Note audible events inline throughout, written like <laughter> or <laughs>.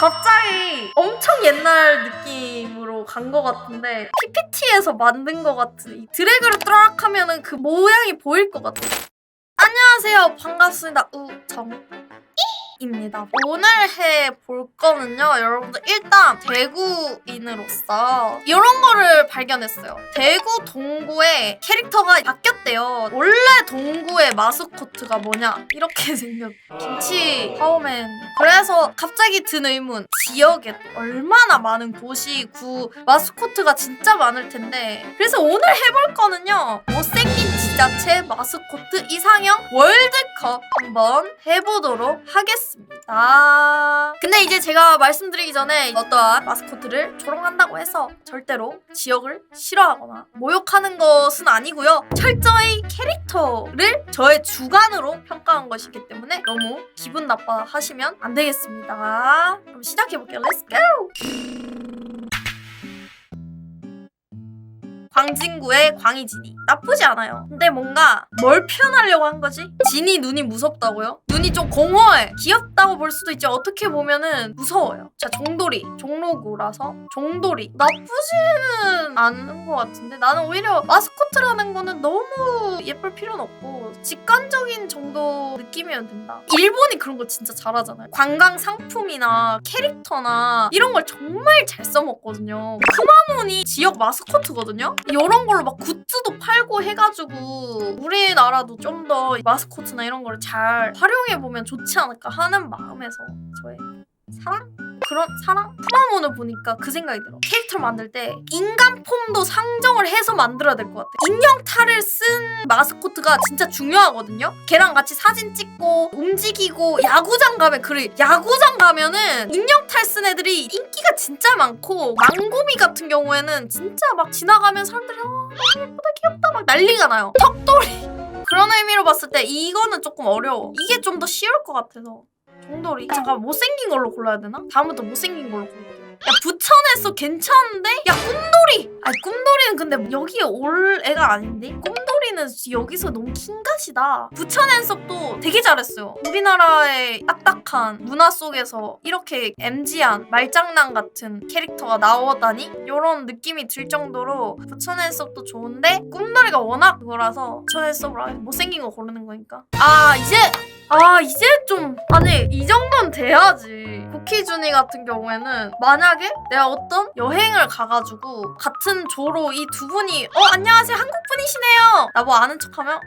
갑자기 엄청 옛날 느낌으로 간 것 같은데 PPT에서 만든 것 같은 이 드래그를 뚜락 하면은 그 모양이 보일 것 같아. 안녕하세요. 반갑습니다. 우정. 입니다. 오늘 해볼 거는요, 여러분들 일단 대구인으로서 이런 거를 발견했어요. 대구 동구의 캐릭터가 바뀌었대요. 원래 동구의 마스코트가 뭐냐? 이렇게 <laughs> 생겼. 김치 파워맨. 그래서 갑자기 든 의문. 지역에 얼마나 많은 도시 구 마스코트가 진짜 많을 텐데. 그래서 오늘 해볼 거는요, 못생긴 지자체 마스코트 이상형 월드컵 한번 해보도록 하겠습니다. 근데 이제 제가 말씀드리기 전에 어떠한 마스코트를 조롱한다고 해서 절대로 지역을 싫어하거나 모욕하는 것은 아니고요. 철저히 캐릭터를 저의 주관으로 평가한 것이기 때문에 너무 기분 나빠 하시면 안 되겠습니다. 그럼 시작해볼게요. Let's go! 광진구의 광희진이 나쁘지 않아요. 근데 뭔가 뭘 표현하려고 한 거지? 진이 눈이 무섭다고요? 눈이 좀 공허해. 귀엽다고 볼 수도 있지 어떻게 보면은 무서워요. 자 종돌이 종로구라서 종돌이 나쁘지는 않은 것 같은데 나는 오히려 마스코트라는 거는 너무 예쁠 필요는 없고 직관적인 정도 느낌이면 된다. 일본이 그런 거 진짜 잘하잖아요. 관광 상품이나 캐릭터나 이런 걸 정말 잘 써먹거든요. 쿠마몬이 지역 마스코트거든요. 이런 걸로 막 굿즈도 팔고 해가지고 우리나라도 좀 더 마스코트나 이런 걸잘 활용해 보면 좋지 않을까 하는 마음에서 저의 사랑 그런 사랑 쿠마몬을 보니까 그 생각이 들어. 캐릭터를 만들 때 인간 폼도 상정을 해서 만들어야 될 것 같아. 인형 탈을 쓴 마스코트가 진짜 중요하거든요. 걔랑 같이 사진 찍고 움직이고 야구장 가면 그래 야구장 가면은 인형 탈 쓴 애들이 인기가 진짜 많고 망고미 같은 경우에는 진짜 막 지나가면 사람들이 아 예쁘다 귀엽다 막 난리가 나요. 턱돌이 <laughs> 그런 의미로 봤을 때 이거는 조금 어려워. 이게 좀 더 쉬울 것 같아서. 종돌이 잠깐 못생긴 걸로 골라야 되나? 다음부터 못생긴 걸로 골라야 야 부천에서 괜찮은데? 야 꿈돌이! 아니 꿈돌이는 근데 여기에 올 애가 아닌데? 꿈돌이는 여기서 너무 킹갓이다 부천 앤섭도 되게 잘했어요 우리나라의 딱딱한 문화 속에서 이렇게 MG한 말장난 같은 캐릭터가 나오다니? 이런 느낌이 들 정도로 부천 앤섭도 좋은데 꿈돌이가 워낙 그거라서 부천 아예 못생긴 거 고르는 거니까 아 이제 아 이제 좀 아니 이 정도는 돼야지. 쿠키준이 같은 경우에는 만약에 내가 어떤 여행을 가가지고 같은 조로 이 두 분이 어 안녕하세요. 한국 분이시네요. 나뭐 아는 척하면 어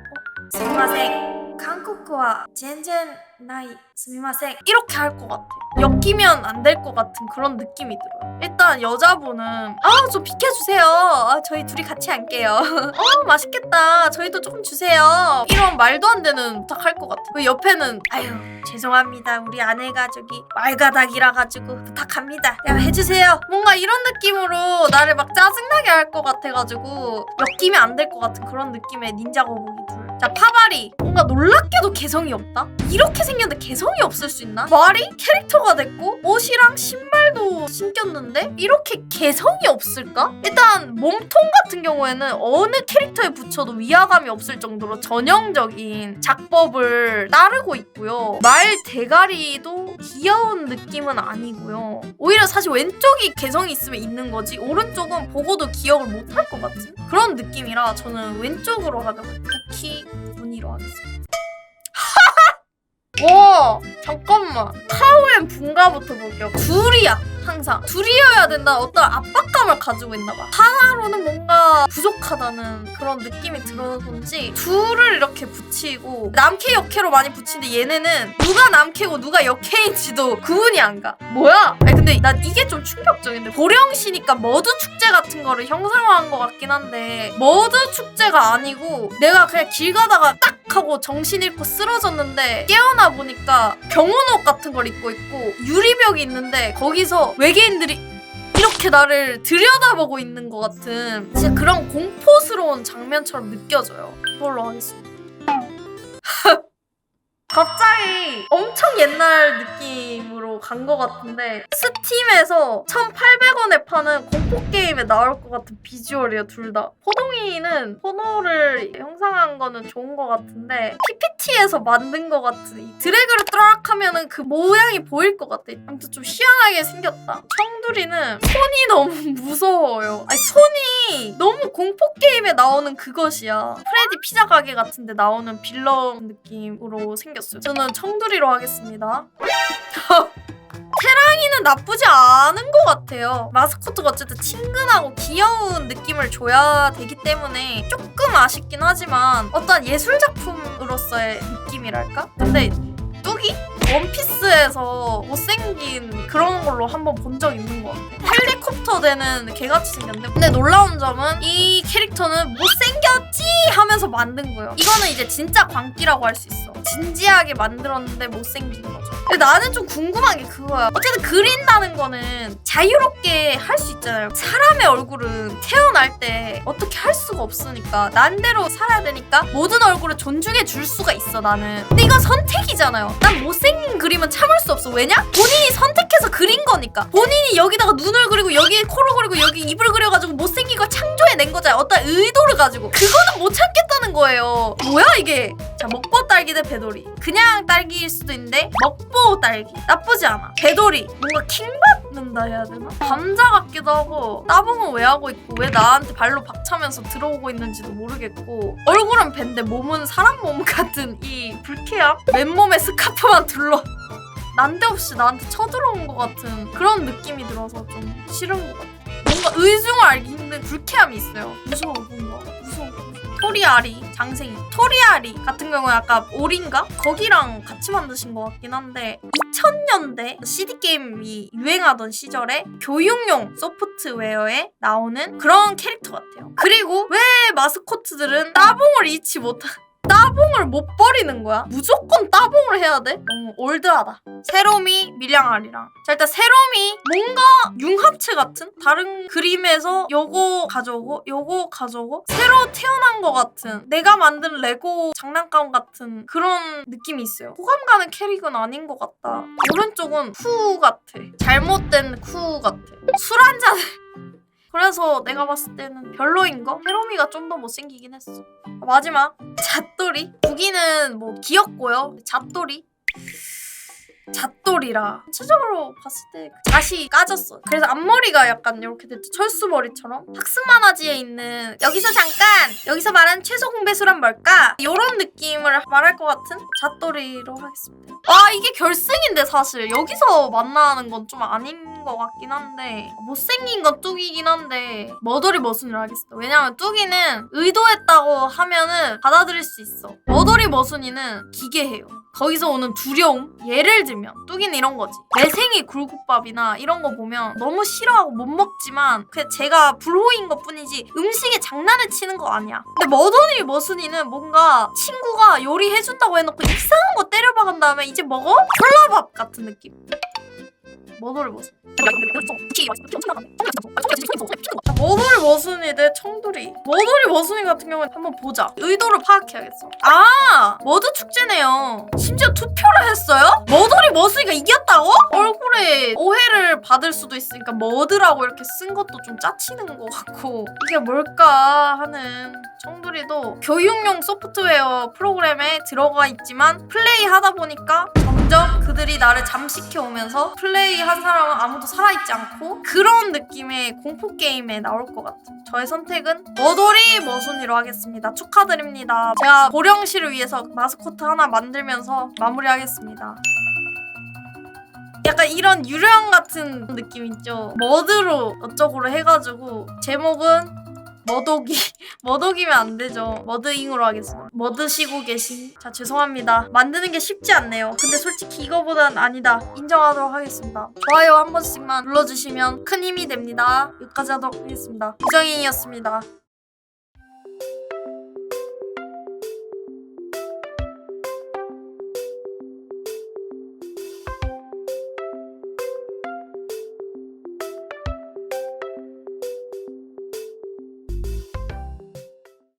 나이 스미마셍 이렇게 할 것 같아 엮이면 안 될 것 같은 그런 느낌이 들어요. 일단 여자분은 아 좀 비켜주세요. 아, 저희 둘이 같이 앉게요. <laughs> 어 맛있겠다. 저희도 조금 주세요. 이런 말도 안 되는 부탁할 것 같아 그 옆에는 아유 죄송합니다. 우리 아내가 저기 말가닥이라 가지고 부탁합니다. 야 해주세요. 뭔가 이런 느낌으로 나를 막 짜증나게 할 것 같아가지고 엮이면 안 될 것 같은 그런 느낌의 닌자 거북이 둘 자 파바리. 뭔가 놀랍게도 개성이 없다? 이렇게 생겼는데 개성이 없을 수 있나? 말이 캐릭터가 됐고 옷이랑 신발도 신겼는데 이렇게 개성이 없을까? 일단 몸통 같은 경우에는 어느 캐릭터에 붙여도 위화감이 없을 정도로 전형적인 작법을 따르고 있고요. 말 대가리도 귀여운 느낌은 아니고요. 오히려 사실 왼쪽이 개성이 있으면 있는 거지 오른쪽은 보고도 기억을 못할 것 같은 그런 느낌이라 저는 왼쪽으로 하자고 쿠키 무늬로 하겠습니다. 와 <laughs> 잠깐만. 카우엔 분가부터 볼게요. 둘이야 항상 둘이어야 된다. 어떤 압박감을 가지고 있나 봐. 하나로는 뭔가 부족하다는 그런 느낌이 들어서인지 둘을 이렇게 붙이고 남캐 역캐로 많이 붙이는데 얘네는 누가 남캐고 누가 역캐인지도 구분이 안가. 뭐야? 아니 근데 난 이게 좀 충격적인데 보령시니까 머드 축제 같은 거를 형상화한 것 같긴 한데 머드 축제가 아니고 내가 그냥 길 가다가 딱 하고 정신 잃고 쓰러졌는데 깨어나 보니까 병원 옷 같은 걸 입고 있고 유리벽이 있는데 거기서 외계인들이 이렇게 나를 들여다보고 있는 것 같은 진짜 그런 공포스러운 장면처럼 느껴져요. 그걸로 하겠습니다. <laughs> 갑자기 엄청 옛날 느낌으로 간 것 같은데 스팀에서 1,800원에 파는 공 포 게임에 나올 것 같은 비주얼이에요 둘 다. 포동이는 포노를 형상한 거는 좋은 것 같은데 PPT에서 만든 것 같은 이 드래그를 뚜락 하면은 그 모양이 보일 것 같아. 아무튼 좀 희한하게 생겼다. 청두리는 손이 너무 <laughs> 무서워요. 아니 손이 너무 공포 게임에 나오는 그것이야. 프레디 피자 가게 같은데 나오는 빌런 느낌으로 생겼어요. 저는 청두리로 하겠습니다. <laughs> 테랑이는 나쁘지 않은 것 같아요. 마스코트가 어쨌든 친근하고 귀여운 느낌을 줘야 되기 때문에 조금 아쉽긴 하지만 어떤 예술 작품으로서의 느낌이랄까? 근데 뚝이 원피스에서 못생긴 그런 걸로 한번 본 적 있는 것 같아. 헬리콥터 되는 개같이 생겼는데 근데 놀라운 점은 이 캐릭터는 못생겼지 하면서 만든 거예요. 이거는 이제 진짜 광기라고 할 수 있어. 진지하게 만들었는데 못생긴 거죠. 근데 나는 좀 궁금한 게 그거야. 어쨌든 그린다는 거는 자유롭게 할 수 있잖아요. 사람의 얼굴은 태어날 때 어떻게 할 수가 없으니까 난대로 살아야 되니까 모든 얼굴을 존중해 줄 수가 있어 나는. 근데 이건 선택이잖아요. 난 못생긴 그림은 참을 수 없어. 왜냐? 본인이 선택해서 그린 거니까. 본인이 여기다가 눈을 그리고 여기에 코를 그리고 여기 입을 그려가지고 못생긴 걸 창조해낸 거잖아요. 어떤 의도를 가지고. 그거는 못 참겠다는 거예요. 뭐야 이게? 자 먹보 딸기 대 배돌이. 그냥 딸기일 수도 있는데 먹보 딸기 나쁘지 않아. 배돌이 뭔가 킹 받는다 해야 되나? 감자 같기도 하고 따봉은 왜 하고 있고 왜 나한테 발로 박차면서 들어오고 있는지도 모르겠고 얼굴은 밴데 몸은 사람 몸 같은 이 불쾌함? 맨몸에 스카프만 둘러 난데없이 나한테 쳐들어온 것 같은 그런 느낌이 들어서 좀 싫은 것 같아. 뭔가 의중을 알기 힘든 불쾌함이 있어요. 무서워 뭔가 무서워. 토리아리 장생이 토리아리 같은 경우는 아까 올인가 거기랑 같이 만드신 것 같긴 한데 2000년대 CD 게임이 유행하던 시절에 교육용 소프트웨어에 나오는 그런 캐릭터 같아요. 그리고 왜 마스코트들은 따봉을 잃지 못한 따봉을 못 버리는 거야. 무조건 따봉을 해야 돼? 너무 올드하다. 세롬이 밀양아리랑. 자 일단 세롬이 뭔가 융합체 같은 다른 그림에서 요거 가져오고 요거 가져오고 새로 태어난 것 같은 내가 만든 레고 장난감 같은 그런 느낌이 있어요. 호감 가는 캐릭은 아닌 것 같다. 오른쪽은 쿠 같아. 잘못된 쿠 같아. 술 한잔 그래서 내가 봤을 때는 별로인 거? 헤로미가 좀 더 못생기긴 했어. 마지막 잣돌이. 무기는 뭐 귀엽고요. 잣돌이. 잣돌이라 전체적으로 봤을 때 잣이 까졌어. 그래서 앞머리가 약간 이렇게 됐죠. 철수머리처럼. 학습 만화지에 있는 여기서 잠깐 여기서 말하는 최소 공배수란 뭘까? 이런 느낌을 말할 것 같은 잣돌이로 하겠습니다. 와 이게 결승인데 사실 여기서 만나는 건 좀 아닌 것 같긴 한데 못생긴 건 뚝이긴 한데 머더리 머순이로 하겠습니다. 왜냐면 뚝이는 의도했다고 하면은 받아들일 수 있어. 머더리 머순이는 기괴해요. 거기서 오는 두려움? 예를 들면 뚝이는 이런 거지. 매생이 굴국밥이나 이런 거 보면 너무 싫어하고 못 먹지만 그냥 제가 불호인 것 뿐이지 음식에 장난을 치는 거 아니야. 근데 머더니 머순이는 뭔가 친구가 요리해준다고 해놓고 이상한 거 때려박은 다음에 이제 먹어? 콜라밥 같은 느낌. 머더리 머순. 머더리 머순이 대 청두리. 머더리 머순이 같은 경우는 한번 보자. 의도를 파악해야겠어. 아, 머드 축제네요. 심지어 투표를 했어요? 머더리 머순이가 이겼다고? 얼굴에 오해를 받을 수도 있으니까 머드라고 이렇게 쓴 것도 좀 짜치는 것 같고 이게 뭘까 하는 청두리도 교육용 소프트웨어 프로그램에 들어가 있지만 플레이하다 보니까 점점 그들이 나를 잠식해 오면서 플레이한 사람은 아무도 살아있지 않고 그런 느낌의 공포 게임에 나올 것 같아요. 저의 선택은 머더리 머순이로 하겠습니다. 축하드립니다. 제가 보령시를 위해서 마스코트 하나 만들면 서 마무리하겠습니다. 약간 이런 유령 같은 느낌 있죠. 머드로 어쩌고로 해가지고 제목은 머독이 <laughs> 머독이면 안 되죠. 머드잉으로 하겠습니다. 머드시고 계신 자 죄송합니다. 만드는 게 쉽지 않네요. 근데 솔직히 이거보단 아니다. 인정하도록 하겠습니다. 좋아요 한 번씩만 눌러주시면 큰 힘이 됩니다. 여기까지 하도록 하겠습니다. 유정인이었습니다.